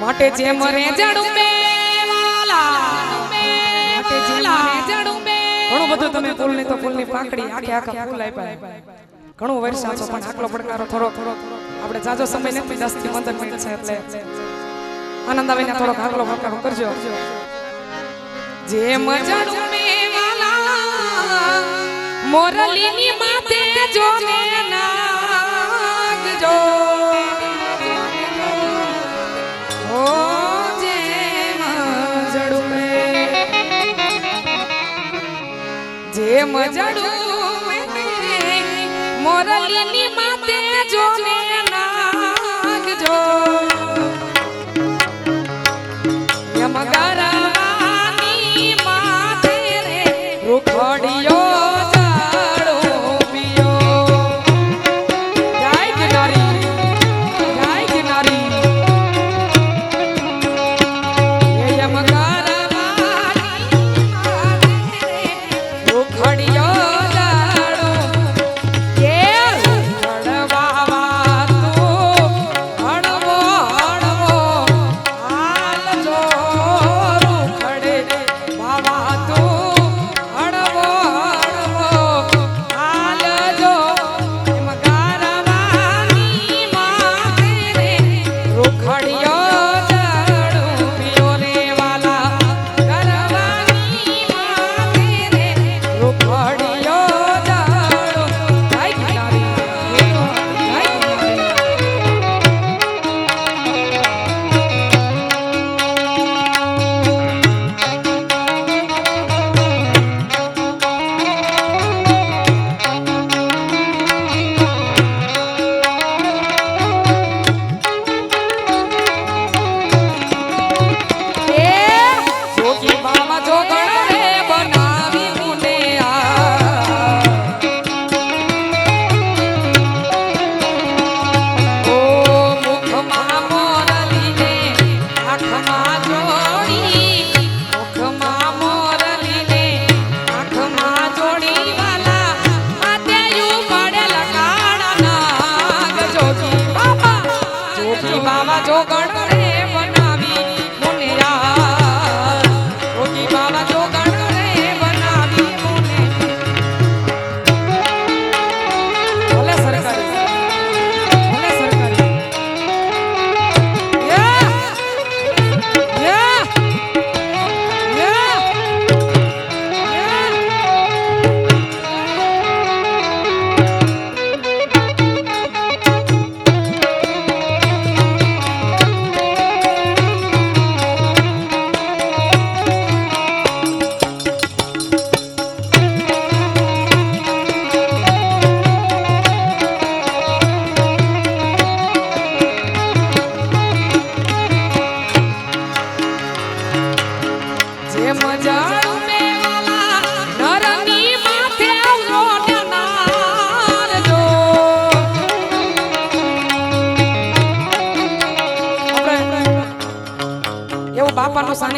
માટે જે મરે જડું બે ઘણું બધું તમે ફૂલની તો ફૂલની પાકડી આખે આખા ફૂલ આપ્યા. ઘણું વર્ષા છો પણ આટલો પડકારો થોડો થોડો. આપણે જાજો સમય નથી દસથી પંદર મિનિટ છે એટલે. આનંદ આવીને થોડોક આગલો પડકારો કરજો. જે મજડું બે વાલા મોરલીની માથે જોને નાગજો જે મજડું મોરલીની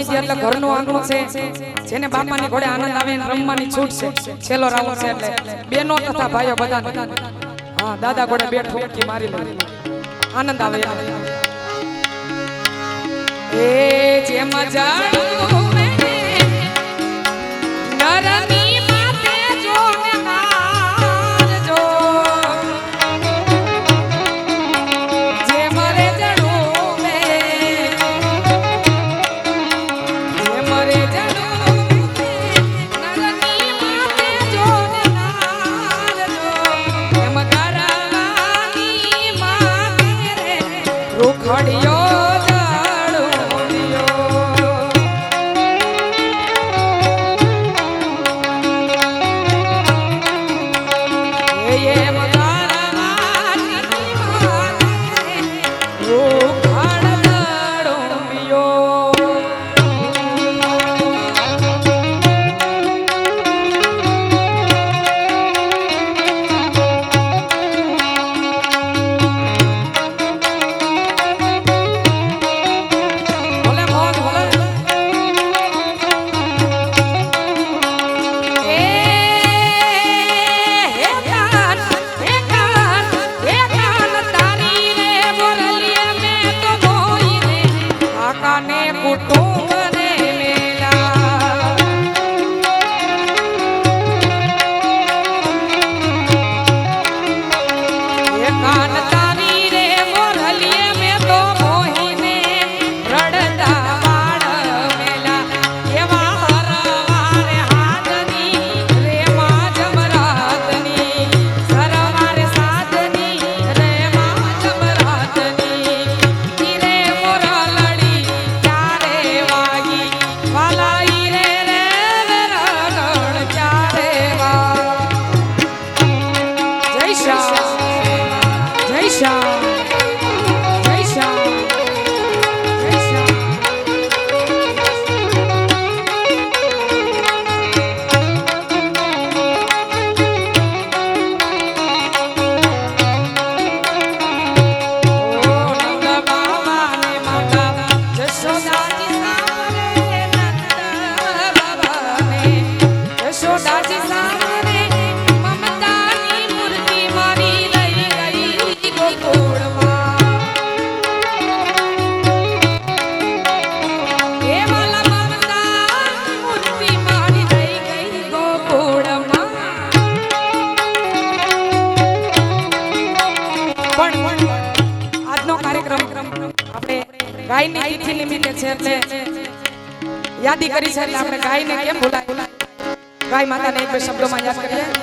સાનિધ્ય એટલે ઘરનું આંગણું છે. જેને બાપાની ઘોડે આનંદ આવે રમવાની છૂટ છે. છેલ્લો રાઉન્ડ છે એટલે બેનો તથા ભાઈઓ બધા હા, દાદા ઘોડે બે ઠોકી મારી લે. આનંદ આવે એ જે મજાળું નરની માથે રૂખડિયો બે શબ્દોમાં યાદ કરીએ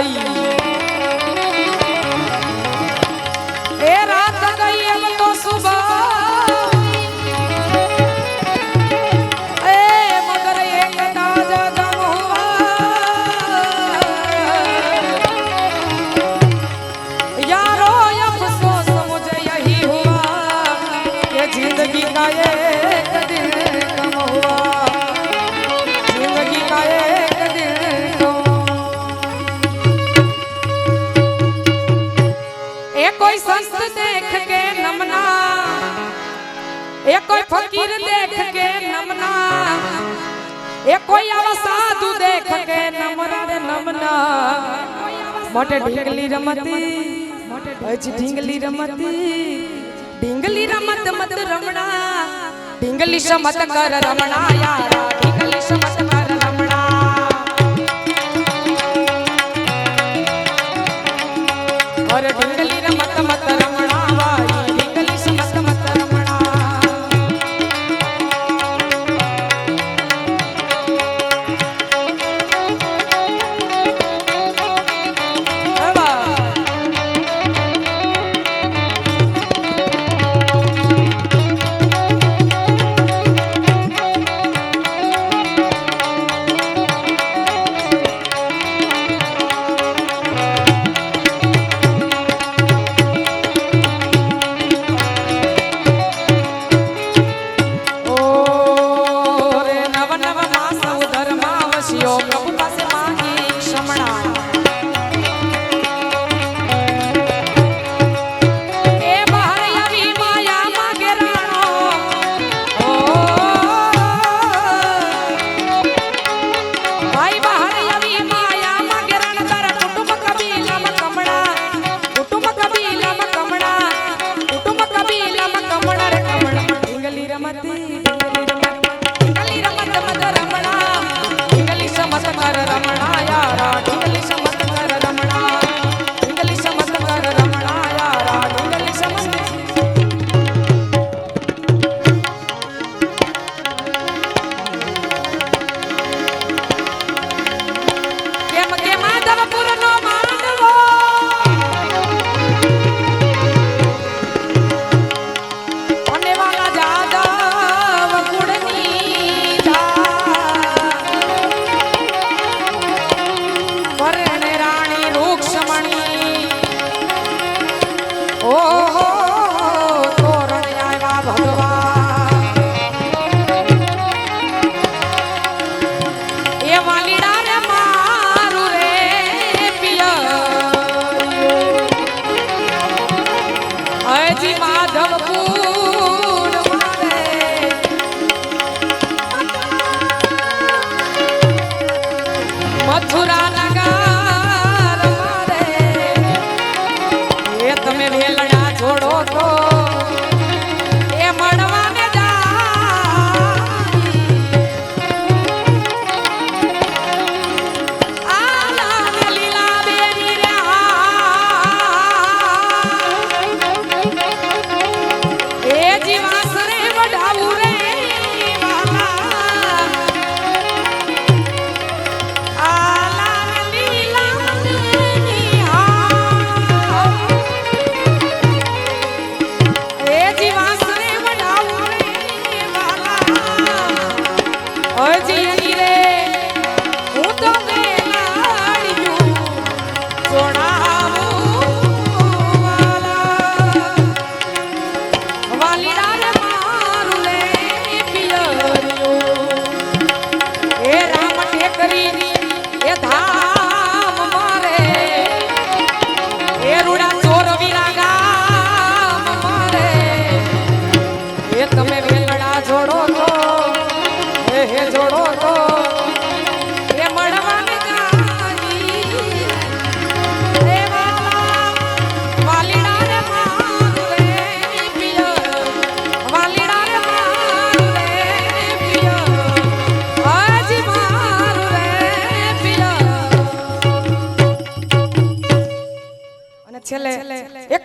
い फकीर देख के नमना। ए कोई आवा साधु देख के नमना रे नमना। मोटे ढिंगली रमती अज ढिंगली रमती। ढिंगली रमत मत रमणा, ढिंगली समत कर रमणा यारा। ढिंगली समत હરિયો પ્રભુ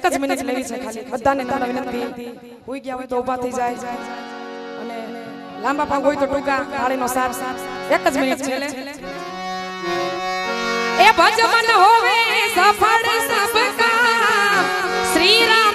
એક જ મિનિટ લેવી છે ખાલી. બધાને તારા વિનંતી હોઈ ગયા હોય તો ઊભા થઈ જાય. અને લાંબા પાંગ હોય તો ટૂંકા તાળીનો સાર. એક જ મિનિટ છે એ ભજમન હોવે સફળ સબકા. શ્રી રામ